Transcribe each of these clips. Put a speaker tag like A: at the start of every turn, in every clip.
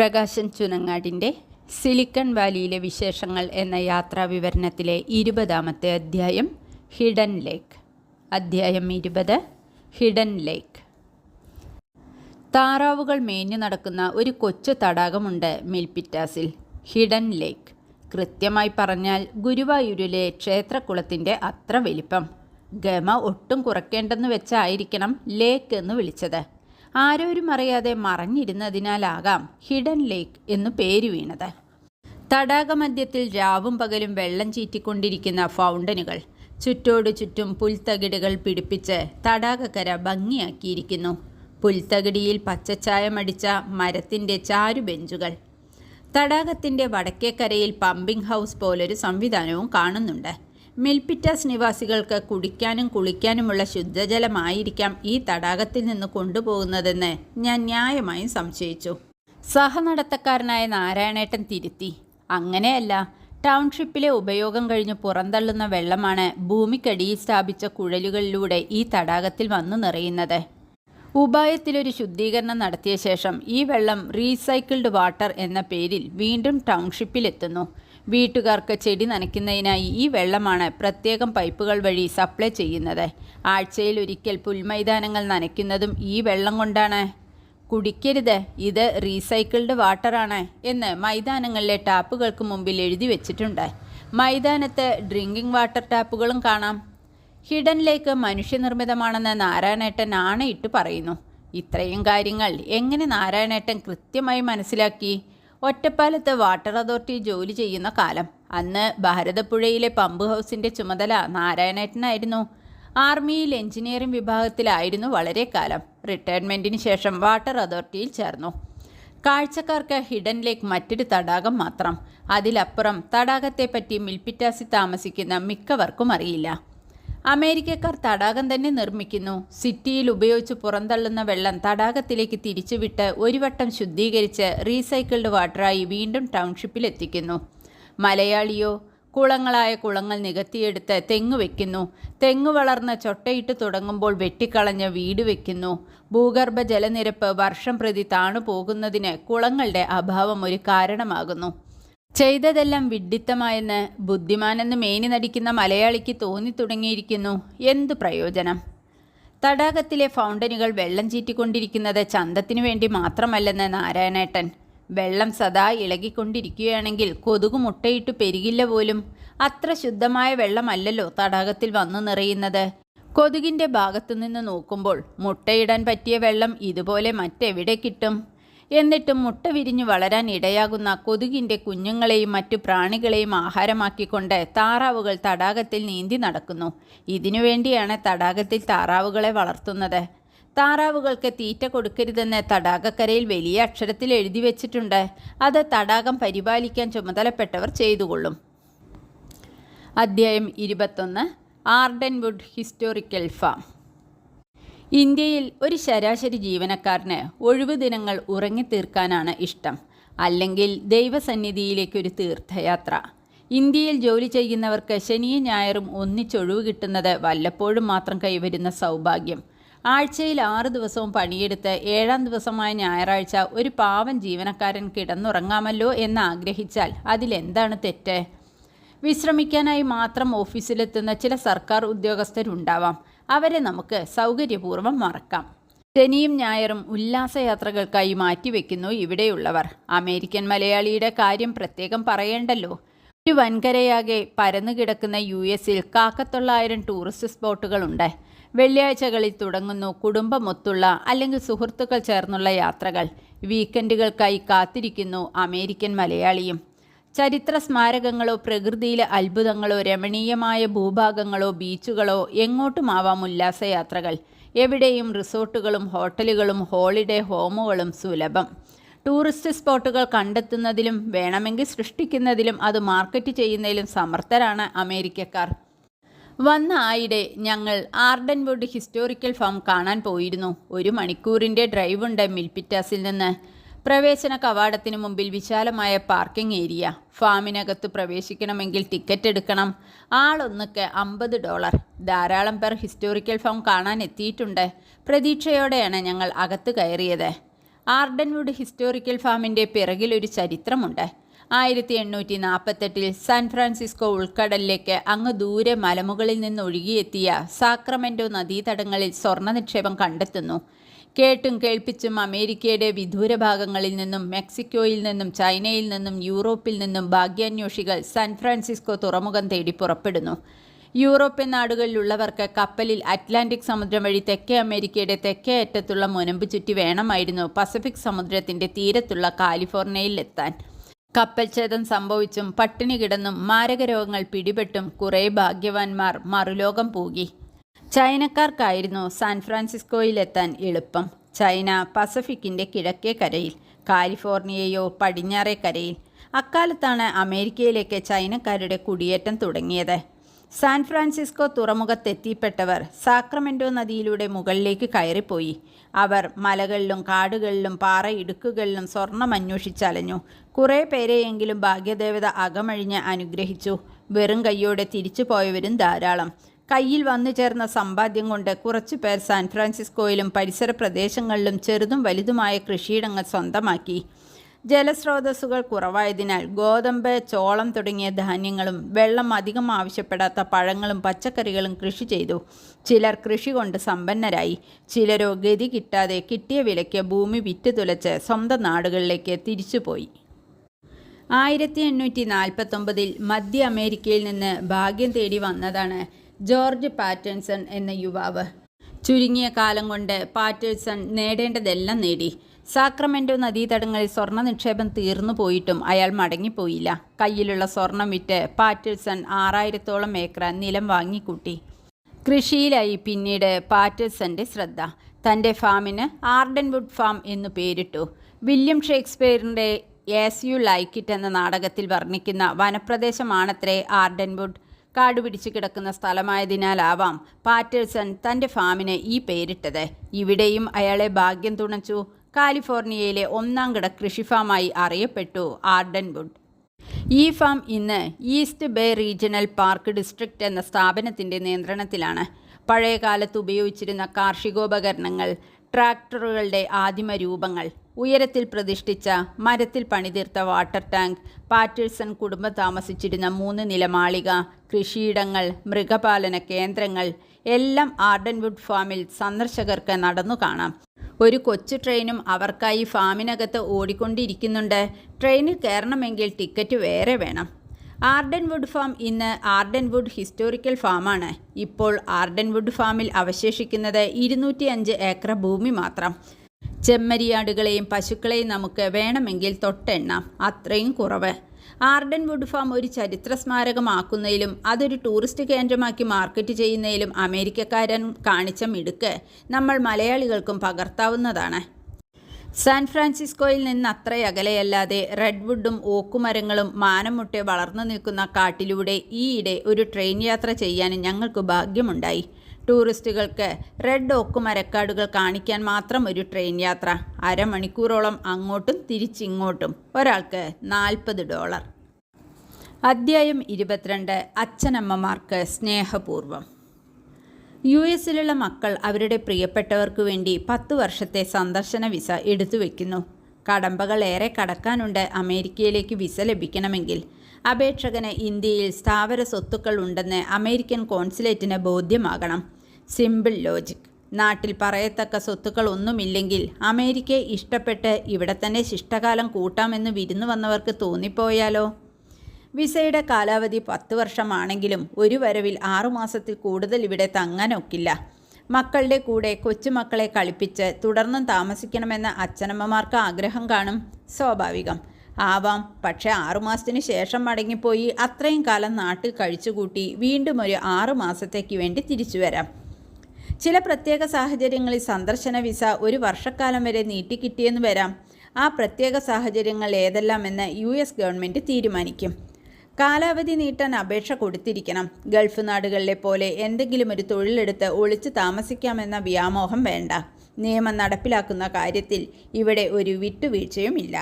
A: Prakashan ചുനങ്ങാടിന്റെ silicon വാലിയിലെ വിശേഷങ്ങൾ എന്ന യാത്രാ വിവരണത്തിലെ ഇരുപതാമത്തെ അധ്യായം ഹിഡൻ ലേക്ക്. അധ്യായം ഇരുപത് ഹിഡൻ ലേക്ക്. താറാവുകൾ മേഞ്ഞു നടക്കുന്ന ഒരു കൊച്ചു തടാകമുണ്ട് മിൽപിറ്റാസിൽ ഹിഡൻ ലേക്ക്. കൃത്യമായി പറഞ്ഞാൽ ഗുരുവായൂരിലെ ക്ഷേത്രക്കുളത്തിന്റെ അത്ര വലിപ്പം. ഗമ ഒട്ടും കുറയ്ക്കേണ്ടെന്ന് വെച്ചായിരിക്കണം ലേക്ക് എന്ന് വിളിച്ചത്. ആരോരും അറിയാതെ മറഞ്ഞിരുന്നതിനാലാകാം ഹിഡൻ ലേക്ക് എന്നു പേര് വീണത്. തടാകമധ്യത്തിൽ രാവും പകലും വെള്ളം ചീറ്റിക്കൊണ്ടിരിക്കുന്ന ഫൗണ്ടനുകൾ ചുറ്റോടു ചുറ്റും പുൽത്തകിടുകൾ പിടിപ്പിച്ച് തടാകക്കര ഭംഗിയാക്കിയിരിക്കുന്നു. പുൽത്തകിടിയിൽ പച്ചച്ചായമടിച്ച മരത്തിന്റെ ചാരുബെഞ്ചുകൾ. തടാകത്തിന്റെ വടക്കേക്കരയിൽ പമ്പിംഗ് ഹൗസ് പോലൊരു സംവിധാനവും കാണുന്നുണ്ട്. മിൽപിറ്റാസ് നിവാസികൾക്ക് കുടിക്കാനും കുളിക്കാനുമുള്ള ശുദ്ധജലമായിരിക്കാം ഈ തടാകത്തിൽ നിന്ന് കൊണ്ടുപോകുന്നതെന്ന് ഞാൻ ന്യായമായും സംശയിച്ചു. സഹനടത്തക്കാരനായ നാരായണേട്ടൻ തിരുത്തി. അങ്ങനെയല്ല ടൗൺഷിപ്പിലെ ഉപയോഗം കഴിഞ്ഞ് പുറന്തള്ളുന്ന വെള്ളമാണ് ഭൂമിക്കടിയിൽ സ്ഥാപിച്ച കുഴലുകളിലൂടെ ഈ തടാകത്തിൽ വന്നു നിറയുന്നത്. ഉപായത്തിലൊരു ശുദ്ധീകരണം നടത്തിയ ശേഷം ഈ വെള്ളം റീസൈക്കിൾഡ് വാട്ടർ എന്ന പേരിൽ വീണ്ടും ടൗൺഷിപ്പിലെത്തുന്നു. വീട്ടുകാർക്ക് ചെടി നനയ്ക്കുന്നതിനായി ഈ വെള്ളമാണ് പ്രത്യേകം പൈപ്പുകൾ വഴി സപ്ലൈ ചെയ്യുന്നത്. ആഴ്ചയിൽ ഒരിക്കൽ പുൽമൈതാനങ്ങൾ നനയ്ക്കുന്നതും ഈ വെള്ളം കൊണ്ടാണ്. കുടിക്കരുത് ഇത് റീസൈക്കിൾഡ് വാട്ടറാണ് എന്ന് മൈതാനങ്ങളിലെ ടാപ്പുകൾക്ക് മുമ്പിൽ എഴുതി വെച്ചിട്ടുണ്ട്. മൈതാനത്ത് ഡ്രിങ്കിംഗ് വാട്ടർ ടാപ്പുകളും കാണാം. ഹിഡൻ ലേക്ക് മനുഷ്യനിർമ്മിതമാണെന്ന് നാരായണേട്ടൻ ആണയിട്ട് പറയുന്നു. ഇത്രയും കാര്യങ്ങൾ എങ്ങനെ നാരായണേട്ടൻ കൃത്യമായി മനസ്സിലാക്കി? ഒറ്റപ്പാലത്ത് വാട്ടർ അതോറിറ്റി ജോലി ചെയ്യുന്ന കാലം. അന്ന് ഭാരതപ്പുഴയിലെ പമ്പ് ഹൗസിന്റെ ചുമതല നാരായണേട്ടനായിരുന്നു. ആർമിയിൽ എഞ്ചിനീയറിംഗ് വിഭാഗത്തിലായിരുന്നു വളരെ കാലം. റിട്ടയർമെന്റിന് ശേഷം വാട്ടർ അതോറിറ്റിയിൽ ചേർന്നു. കാഴ്ചക്കാർക്ക് ഹിഡൻ ലേക്ക് മറ്റൊരു തടാകം മാത്രം. അതിലപ്പുറം തടാകത്തെപ്പറ്റി മിൽപ്പിറ്റാസി താമസിക്കുന്ന മിക്കവർക്കും അറിയില്ല. അമേരിക്കക്കാർ തടാകം തന്നെ നിർമ്മിക്കുന്നു. സിറ്റിയിൽ ഉപയോഗിച്ച് പുറന്തള്ളുന്ന വെള്ളം തടാകത്തിലേക്ക് തിരിച്ചുവിട്ട് ഒരു വട്ടം ശുദ്ധീകരിച്ച് റീസൈക്കിൾഡ് വാട്ടറായി വീണ്ടും ടൗൺഷിപ്പിൽ എത്തിക്കുന്നു. മലയാളിയോ കുളങ്ങളായ കുളങ്ങൾ നികത്തിയെടുത്ത് തെങ്ങ് വെക്കുന്നു. തെങ്ങ് വളർന്ന് ചൊട്ടയിട്ട് തുടങ്ങുമ്പോൾ വെട്ടിക്കളഞ്ഞ് വീട് വെക്കുന്നു. ഭൂഗർഭ ജലനിരപ്പ് വർഷം പ്രതി താണു പോകുന്നതിന് കുളങ്ങളുടെ അഭാവം ഒരു കാരണമാകുന്നു. ചെയ്തതെല്ലാം വിഡ്ഢിത്തമായെന്ന് ബുദ്ധിമാനെന്ന് മേനി നടിക്കുന്ന മലയാളിക്ക് തോന്നി തുടങ്ങിയിരിക്കുന്നു. എന്തു പ്രയോജനം? തടാകത്തിലെ ഫൗണ്ടനുകൾ വെള്ളം ചീറ്റിക്കൊണ്ടിരിക്കുന്നത് ചന്തത്തിനു വേണ്ടി മാത്രമല്ലെന്ന് നാരായണേട്ടൻ. വെള്ളം സദാ ഇളകിക്കൊണ്ടിരിക്കുകയാണെങ്കിൽ കൊതുക് മുട്ടയിട്ട് പെരുകില്ല പോലും. അത്ര ശുദ്ധമായ വെള്ളമല്ലല്ലോ തടാകത്തിൽ വന്നു നിറയുന്നത്. കൊതുകിന്റെ ഭാഗത്തുനിന്ന് നോക്കുമ്പോൾ മുട്ടയിടാൻ പറ്റിയ വെള്ളം ഇതുപോലെ മറ്റെവിടെ കിട്ടും? എന്നിട്ടും മുട്ട വിരിഞ്ഞു വളരാൻ ഇടയാകുന്ന കൊതുകിന്റെ കുഞ്ഞുങ്ങളെയും മറ്റു പ്രാണികളെയും ആഹാരമാക്കിക്കൊണ്ട് താറാവുകൾ തടാകത്തിൽ നീന്തി നടക്കുന്നു. ഇതിനുവേണ്ടിയാണ് തടാകത്തിൽ താറാവുകളെ വളർത്തുന്നത്. താറാവുകൾക്ക് തീറ്റ കൊടുക്കരുതെന്ന് തടാകക്കരയിൽ വലിയ അക്ഷരത്തിൽ എഴുതി വെച്ചിട്ടുണ്ട്. അത് തടാകം പരിപാലിക്കാൻ ചുമതലപ്പെട്ടവർ ചെയ്തുകൊള്ളും. അധ്യായം ഇരുപത്തൊന്ന്. Ardenwood historical farm. ഇന്ത്യയിൽ ഒരു ശരാശരി ജീവനക്കാരന് ഒഴിവ് ദിനങ്ങൾ ഉറങ്ങിത്തീർക്കാനാണ് ഇഷ്ടം. അല്ലെങ്കിൽ ദൈവസന്നിധിയിലേക്കൊരു തീർത്ഥയാത്ര. ഇന്ത്യയിൽ ജോലി ചെയ്യുന്നവർക്ക് ശനിയും ഞായറും ഒന്നിച്ചൊഴിവ് കിട്ടുന്നത് വല്ലപ്പോഴും മാത്രം കൈവരുന്ന സൗഭാഗ്യം. ആഴ്ചയിൽ ആറ് ദിവസവും പണിയെടുത്ത് ഏഴാം ദിവസമായ ഞായറാഴ്ച ഒരു പാവൻ ജീവനക്കാരൻ കിടന്നുറങ്ങാമല്ലോ എന്ന് ആഗ്രഹിച്ചാൽ അതിലെന്താണ് തെറ്റ്? വിശ്രമിക്കാനായി മാത്രം ഓഫീസിലെത്തുന്ന ചില സർക്കാർ ഉദ്യോഗസ്ഥരുണ്ടാവാം. അവരെ നമുക്ക് സൗകര്യപൂർവം മറക്കാം. ശനിയും ഞായറും ഉല്ലാസയാത്രകൾക്കായി മാറ്റിവെക്കുന്നു ഇവിടെയുള്ളവർ. അമേരിക്കൻ മലയാളിയുടെ കാര്യം പ്രത്യേകം പറയേണ്ടല്ലോ. ഒരു വൻകരയാകെ പരന്നു കിടക്കുന്ന യു എസിൽ കാക്കത്തൊള്ളായിരം ടൂറിസ്റ്റ് സ്പോട്ടുകളുണ്ട്. വെള്ളിയാഴ്ചകളിൽ തുടങ്ങുന്നു കുടുംബമൊത്തുള്ള അല്ലെങ്കിൽ സുഹൃത്തുക്കൾ ചേർന്നുള്ള യാത്രകൾ. വീക്കെൻഡുകൾക്കായി കാത്തിരിക്കുന്നു അമേരിക്കൻ മലയാളിയും. ചരിത്ര സ്മാരകങ്ങളോ പ്രകൃതിയിലെ അത്ഭുതങ്ങളോ രമണീയമായ ഭൂഭാഗങ്ങളോ ബീച്ചുകളോ എങ്ങോട്ടുമാവാം ഉല്ലാസയാത്രകൾ. എവിടെയും റിസോർട്ടുകളും ഹോട്ടലുകളും ഹോളിഡേ ഹോമുകളും സുലഭം. ടൂറിസ്റ്റ് സ്പോട്ടുകൾ കണ്ടെത്തുന്നതിലും വേണമെങ്കിൽ സൃഷ്ടിക്കുന്നതിലും അത് മാർക്കറ്റ് ചെയ്യുന്നതിലും സമർത്ഥരാണ് അമേരിക്കക്കാർ. വന്ന ആയിടെ ഞങ്ങൾ ആർഡൻവുഡ് ഹിസ്റ്റോറിക്കൽ ഫാം കാണാൻ പോയിരുന്നു. ഒരു മണിക്കൂറിന്റെ ഡ്രൈവുണ്ട് മിൽപിറ്റാസിൽ നിന്ന്. പ്രവേശന കവാടത്തിനു മുമ്പിൽ വിശാലമായ പാർക്കിംഗ് ഏരിയ. ഫാമിനകത്ത് പ്രവേശിക്കണമെങ്കിൽ ടിക്കറ്റ് എടുക്കണം. ആളൊന്നുക്ക് അമ്പത് ഡോളർ. ധാരാളം പേർ ഹിസ്റ്റോറിക്കൽ ഫാം കാണാൻ എത്തിയിട്ടുണ്ട്. പ്രതീക്ഷയോടെയാണ് ഞങ്ങൾ അകത്ത് കയറിയത്. ആർഡൻവുഡ് ഹിസ്റ്റോറിക്കൽ ഫാമിന്റെ പിറകിലൊരു ചരിത്രമുണ്ട്. ആയിരത്തി എണ്ണൂറ്റി നാൽപ്പത്തെട്ടിൽ സാൻ ഫ്രാൻസിസ്കോ ഉൾക്കടലിലേക്ക് അങ്ങ് ദൂരെ മലമുകളിൽ നിന്ന് ഒഴുകിയെത്തിയ സാക്രമെന്റോ നദീതടങ്ങളിൽ സ്വർണ നിക്ഷേപം കണ്ടെത്തുന്നു. കേട്ടും കേൾപ്പിച്ചും അമേരിക്കയുടെ വിദൂര ഭാഗങ്ങളിൽ നിന്നും മെക്സിക്കോയിൽ നിന്നും ചൈനയിൽ നിന്നും യൂറോപ്പിൽ നിന്നും ഭാഗ്യാന്വേഷികൾ സാൻ ഫ്രാൻസിസ്കോ തുറമുഖം തേടി പുറപ്പെടുന്നു. യൂറോപ്യൻ നാടുകളിലുള്ളവർക്ക് കപ്പലിൽ അറ്റ്ലാന്റിക് സമുദ്രം വഴി തെക്കേ അമേരിക്കയുടെ തെക്കേ അറ്റത്തുള്ള മുനമ്പ് ചുറ്റി വേണമായിരുന്നു പസഫിക് സമുദ്രത്തിന്റെ തീരത്തുള്ള കാലിഫോർണിയയിൽ എത്താൻ ഛേദം സംഭവിച്ചും പട്ടിണി കിടന്നും മാരകരോഗങ്ങൾ പിടിപെട്ടും കുറേ ഭാഗ്യവാന്മാർ മറുലോകം പൂകി. ചൈനക്കാർക്കായിരുന്നു സാൻ ഫ്രാൻസിസ്കോയിലെത്താൻ എളുപ്പം. ചൈന പസഫിക്കിന്റെ കിഴക്കേ കരയിൽ കാലിഫോർണിയയോ പടിഞ്ഞാറേ കരയിൽ. അക്കാലത്താണ് അമേരിക്കയിലേക്ക് ചൈനക്കാരുടെ കുടിയേറ്റം തുടങ്ങിയത്. സാൻ ഫ്രാൻസിസ്കോ തുറമുഖത്തെത്തിപ്പെട്ടവർ സാക്രമെന്റോ നദിയിലൂടെ മുകളിലേക്ക് കയറിപ്പോയി. അവർ മലകളിലും കാടുകളിലും പാറ ഇടുക്കുകളിലും സ്വർണം അന്വേഷിച്ചലഞ്ഞു കുറേ പേരെയെങ്കിലും ഭാഗ്യദേവത അകമഴിഞ്ഞ് അനുഗ്രഹിച്ചു. വെറും കയ്യോടെ തിരിച്ചു പോയവരും ധാരാളം. കയ്യിൽ വന്നു ചേർന്ന സമ്പാദ്യം കൊണ്ട് കുറച്ചു പേർ സാൻ ഫ്രാൻസിസ്കോയിലും പരിസര പ്രദേശങ്ങളിലും ചെറുതും വലുതുമായ കൃഷിയിടങ്ങൾ സ്വന്തമാക്കി. ജലസ്രോതസ്സുകൾ കുറവായതിനാൽ ഗോതമ്പ് ചോളം തുടങ്ങിയ ധാന്യങ്ങളും വെള്ളം അധികം ആവശ്യപ്പെടാത്ത പഴങ്ങളും പച്ചക്കറികളും കൃഷി ചെയ്തു. ചിലർ കൃഷി കൊണ്ട് സമ്പന്നരായി. ചിലരോ ഗതി കിട്ടാതെ കിട്ടിയ വിലയ്ക്ക് ഭൂമി വിറ്റ് തുലച്ച് സ്വന്തം നാടുകളിലേക്ക് തിരിച്ചുപോയി. ആയിരത്തി എണ്ണൂറ്റി നാൽപ്പത്തൊമ്പതിൽ മധ്യ അമേരിക്കയിൽ നിന്ന് ഭാഗ്യം തേടി വന്നതാണ് ജോർജ് പാറ്റേൺസൺ എന്ന യുവാവ്. ചുരുങ്ങിയ കാലം കൊണ്ട് പാറ്റേഴ്സൺ നേടേണ്ടതെല്ലാം നേടി. സാക്രമെന്റോ നദീതടങ്ങളിൽ സ്വർണ നിക്ഷേപം തീർന്നു പോയിട്ടും അയാൾ മടങ്ങിപ്പോയില്ല. കയ്യിലുള്ള സ്വർണം വിറ്റ് പാറ്റേഴ്സൺ ആറായിരത്തോളം ഏക്കർ നിലം വാങ്ങിക്കൂട്ടി. കൃഷിയിലായി പിന്നീട് പാറ്റേഴ്സന്റെ ശ്രദ്ധ. തന്റെ ഫാമിന് ആർഡൻവുഡ് ഫാം എന്നു പേരിട്ടു. വില്യം ഷേക്സ്പിയറിന്റെ യാസ് യു ലൈക്കിറ്റ് എന്ന നാടകത്തിൽ വർണിക്കുന്ന വനപ്രദേശമാണത്രേ ആർഡൻവുഡ്. കാടുപിടിച്ച് കിടക്കുന്ന സ്ഥലമായതിനാലാവാം പാറ്റേഴ്സൺ തന്റെ ഫാമിന് ഈ പേരിട്ടത്. ഇവിടെയും അയാളെ ഭാഗ്യം തുണച്ചു. കാലിഫോർണിയയിലെ ഒന്നാം കിട കൃഷിഫാമായി അറിയപ്പെട്ടു ആർഡൻവുഡ്. ഈ ഫാം ഇന്ന് East Bay regional park district എന്ന സ്ഥാപനത്തിന്റെ നിയന്ത്രണത്തിലാണ്. പഴയ കാലത്ത് ഉപയോഗിച്ചിരുന്ന കാർഷികോപകരണങ്ങൾ ട്രാക്ടറുകളുടെ ആദിമ രൂപങ്ങൾ ഉയരത്തിൽ പ്രതിഷ്ഠിച്ച മരത്തിൽ പണിതീർത്ത വാട്ടർ ടാങ്ക് പാറ്റേഴ്സൺ കുടുംബം താമസിച്ചിരുന്ന മൂന്ന് നില മാളിക കൃഷിയിടങ്ങൾ മൃഗപാലന കേന്ദ്രങ്ങൾ എല്ലാം ആർഡൻവുഡ് ഫാമിൽ സന്ദർശകർക്ക് നടന്നു കാണാം. ഒരു കൊച്ചു ട്രെയിനും അവർക്കായി ഫാമിനകത്ത് ഓടിക്കൊണ്ടിരിക്കുന്നുണ്ട്. ട്രെയിനിൽ കയറണമെങ്കിൽ ടിക്കറ്റ് വേറെ വേണം. ആർഡൻവുഡ് ഫാം ഇന്ന് ആർഡൻവുഡ് ഹിസ്റ്റോറിക്കൽ ഫാമാണ്. ഇപ്പോൾ ആർഡൻവുഡ് ഫാമിൽ അവശേഷിക്കുന്നത് ഇരുന്നൂറ്റി അഞ്ച് ഏക്കർ ഭൂമി മാത്രം. ചെമ്മരിയാടുകളെയും പശുക്കളെയും നമുക്ക് വേണമെങ്കിൽ തൊട്ടെണ്ണാം അത്രയും കുറവ്. ആർഡൻ വുഡ് ഫാം ഒരു ചരിത്ര സ്മാരകമാക്കുന്നതിലും അതൊരു ടൂറിസ്റ്റ് കേന്ദ്രമാക്കി മാർക്കറ്റ് ചെയ്യുന്നതിലും അമേരിക്കക്കാരൻ കാണിച്ച മിടുക്ക് നമ്മൾ മലയാളികൾക്കും പകർത്താവുന്നതാണ്. സാൻ ഫ്രാൻസിസ്കോയിൽ നിന്ന് അത്ര അകലെയല്ലാതെ റെഡ്വുഡും ഓക്കുമരങ്ങളും മാനം മുട്ടെ വളർന്നു നിൽക്കുന്ന കാട്ടിലൂടെ ഈയിടെ ഒരു ട്രെയിൻ യാത്ര ചെയ്യാൻ ഞങ്ങൾക്ക് ഭാഗ്യമുണ്ടായി. ടൂറിസ്റ്റുകൾക്ക് റെഡ് ഓക്ക് മരക്കാടുകൾ കാണിക്കാൻ മാത്രം ഒരു ട്രെയിൻ യാത്ര. അരമണിക്കൂറോളം അങ്ങോട്ടും തിരിച്ചിങ്ങോട്ടും. ഒരാൾക്ക് നാൽപ്പത് ഡോളർ. അദ്ധ്യായം ഇരുപത്തിരണ്ട്. അച്ഛനമ്മമാർക്ക് സ്നേഹപൂർവം. യു എസിലുള്ള മക്കൾ അവരുടെ പ്രിയപ്പെട്ടവർക്ക് വേണ്ടി പത്തു വർഷത്തെ സന്ദർശന വിസ എടുത്തു വയ്ക്കുന്നു കടമ്പകൾ ഏറെ കടക്കാനുണ്ട്. അമേരിക്കയിലേക്ക് വിസ ലഭിക്കണമെങ്കിൽ അപേക്ഷകന് ഇന്ത്യയിൽ സ്ഥാവര സ്വത്തുക്കൾ ഉണ്ടെന്ന് അമേരിക്കൻ കോൺസുലേറ്റിന് ബോധ്യമാകണം. Simple logic. നാട്ടിൽ പറയത്തക്ക സ്വത്തുക്കൾ ഒന്നുമില്ലെങ്കിൽ അമേരിക്കയെ ഇഷ്ടപ്പെട്ട് ഇവിടെ തന്നെ ശിഷ്ടകാലം കൂട്ടാമെന്ന് വിരുന്നു വന്നവർക്ക് തോന്നിപ്പോയാലോ? വിസയുടെ കാലാവധി പത്ത് വർഷമാണെങ്കിലും ഒരു വരവിൽ ആറുമാസത്തിൽ കൂടുതൽ ഇവിടെ തങ്ങാനൊക്കില്ല. മക്കളുടെ കൂടെ കൊച്ചുമക്കളെ കളിപ്പിച്ച് തുടർന്നും താമസിക്കണമെന്ന അച്ഛനമ്മമാർക്ക് ആഗ്രഹം കാണും. സ്വാഭാവികം. ആവാം. പക്ഷേ ആറുമാസത്തിന് ശേഷം മടങ്ങിപ്പോയി അത്രയും കാലം നാട്ടിൽ കഴിച്ചുകൂട്ടി വീണ്ടും ഒരു ആറുമാസത്തേക്ക് വേണ്ടി തിരിച്ചു വരാം ചില പ്രത്യേക സാഹചര്യങ്ങളിൽ സന്ദർശന വിസ ഒരു വർഷക്കാലം വരെ നീട്ടിക്കിട്ടിയെന്ന് വരാം. ആ പ്രത്യേക സാഹചര്യങ്ങൾ ഏതെല്ലാമെന്ന് യു എസ് ഗവൺമെന്റ് തീരുമാനിക്കും. കാലാവധി നീട്ടാൻ അപേക്ഷ കൊടുത്തിരിക്കണം. ഗൾഫ് നാടുകളിലെ പോലെ എന്തെങ്കിലും ഒരു തൊഴിലെടുത്ത് ഒളിച്ച് താമസിക്കാമെന്ന വ്യാമോഹം വേണ്ട. നിയമം നടപ്പിലാക്കുന്ന കാര്യത്തിൽ ഇവിടെ ഒരു വിട്ടുവീഴ്ചയുമില്ല.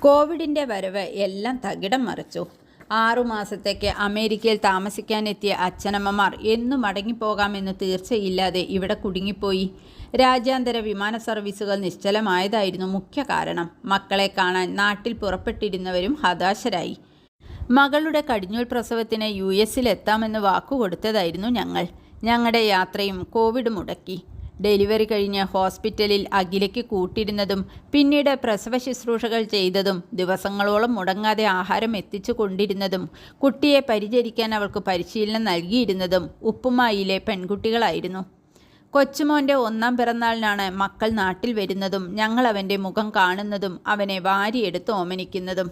A: കോവിഡിന്റെ വരവ് എല്ലാം തകിടം മറിച്ചു. ആറുമാസത്തേക്ക് അമേരിക്കയിൽ താമസിക്കാനെത്തിയ അച്ഛനമ്മമാർ എന്നു മടങ്ങിപ്പോകാമെന്ന് തീർച്ചയില്ലാതെ ഇവിടെ കുടുങ്ങിപ്പോയി. രാജ്യാന്തര വിമാന സർവീസുകൾ നിശ്ചലമായതായിരുന്നു മുഖ്യ കാരണം. മക്കളെ കാണാൻ നാട്ടിൽ പുറപ്പെട്ടിരുന്നവരും ഹതാശരായി. മകളുടെ കടിഞ്ഞൂൽ പ്രസവത്തിന് യു എസിലെത്താമെന്ന് വാക്കുകൊടുത്തതായിരുന്നു ഞങ്ങൾ. ഞങ്ങളുടെ യാത്രയും കോവിഡ് മുടക്കി. ഡെലിവറി കഴിഞ്ഞ് ഹോസ്പിറ്റലിൽ അഖിലയ്ക്ക് കൂട്ടിരുന്നതും പിന്നീട് പ്രസവ ശുശ്രൂഷകൾ ചെയ്തതും ദിവസങ്ങളോളം മുടങ്ങാതെ ആഹാരം എത്തിച്ചു കൊണ്ടിരുന്നതും കുട്ടിയെ പരിചരിക്കാൻ അവൾക്ക് പരിശീലനം നൽകിയിരുന്നതും ഉപ്പുമായിലെ പെൺകുട്ടികളായിരുന്നു. കൊച്ചുമോന്റെ ഒന്നാം പിറന്നാളിനാണ് മക്കൾ നാട്ടിൽ വരുന്നതും ഞങ്ങൾ അവന്റെ മുഖം കാണുന്നതും അവനെ വാരിയെടുത്ത് ഓമനിക്കുന്നതും.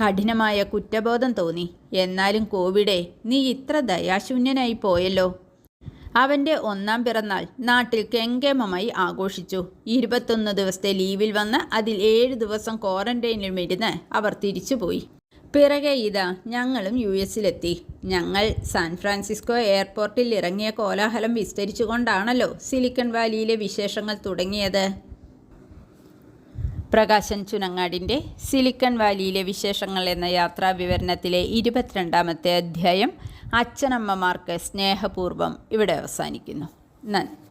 A: കഠിനമായ കുറ്റബോധം തോന്നി. എന്നാലും കോവിഡേ നീ ഇത്ര ദയാശൂന്യനായി പോയല്ലോ. അവന്റെ ഒന്നാം പിറന്നാൾ നാട്ടിൽ കെങ്കേമമായി ആഘോഷിച്ചു. ഇരുപത്തൊന്ന് ദിവസത്തെ ലീവിൽ വന്ന് അതിൽ ഏഴ് ദിവസം ക്വാറന്റൈനിലും ഇരുന്ന് അവർ തിരിച്ചുപോയി. പിറകെ ഇതാ ഞങ്ങളും യു എസിലെത്തി. ഞങ്ങൾ സാൻ ഫ്രാൻസിസ്കോ എയർപോർട്ടിൽ ഇറങ്ങിയ കോലാഹലം വിസ്തരിച്ചുകൊണ്ടാണല്ലോ സിലിക്കൺ വാലിയിലെ വിശേഷങ്ങൾ തുടങ്ങിയത്. പ്രകാശൻ ചുനങ്ങാടിന്റെ സിലിക്കൺ വാലിയിലെ വിശേഷങ്ങൾ എന്ന യാത്രാ വിവരണത്തിലെ ഇരുപത്തിരണ്ടാമത്തെ അധ്യായം അച്ഛനമ്മമാർക്ക് സ്നേഹപൂർവം ഇവിടെ അവസാനിക്കുന്നു. നന്ദി.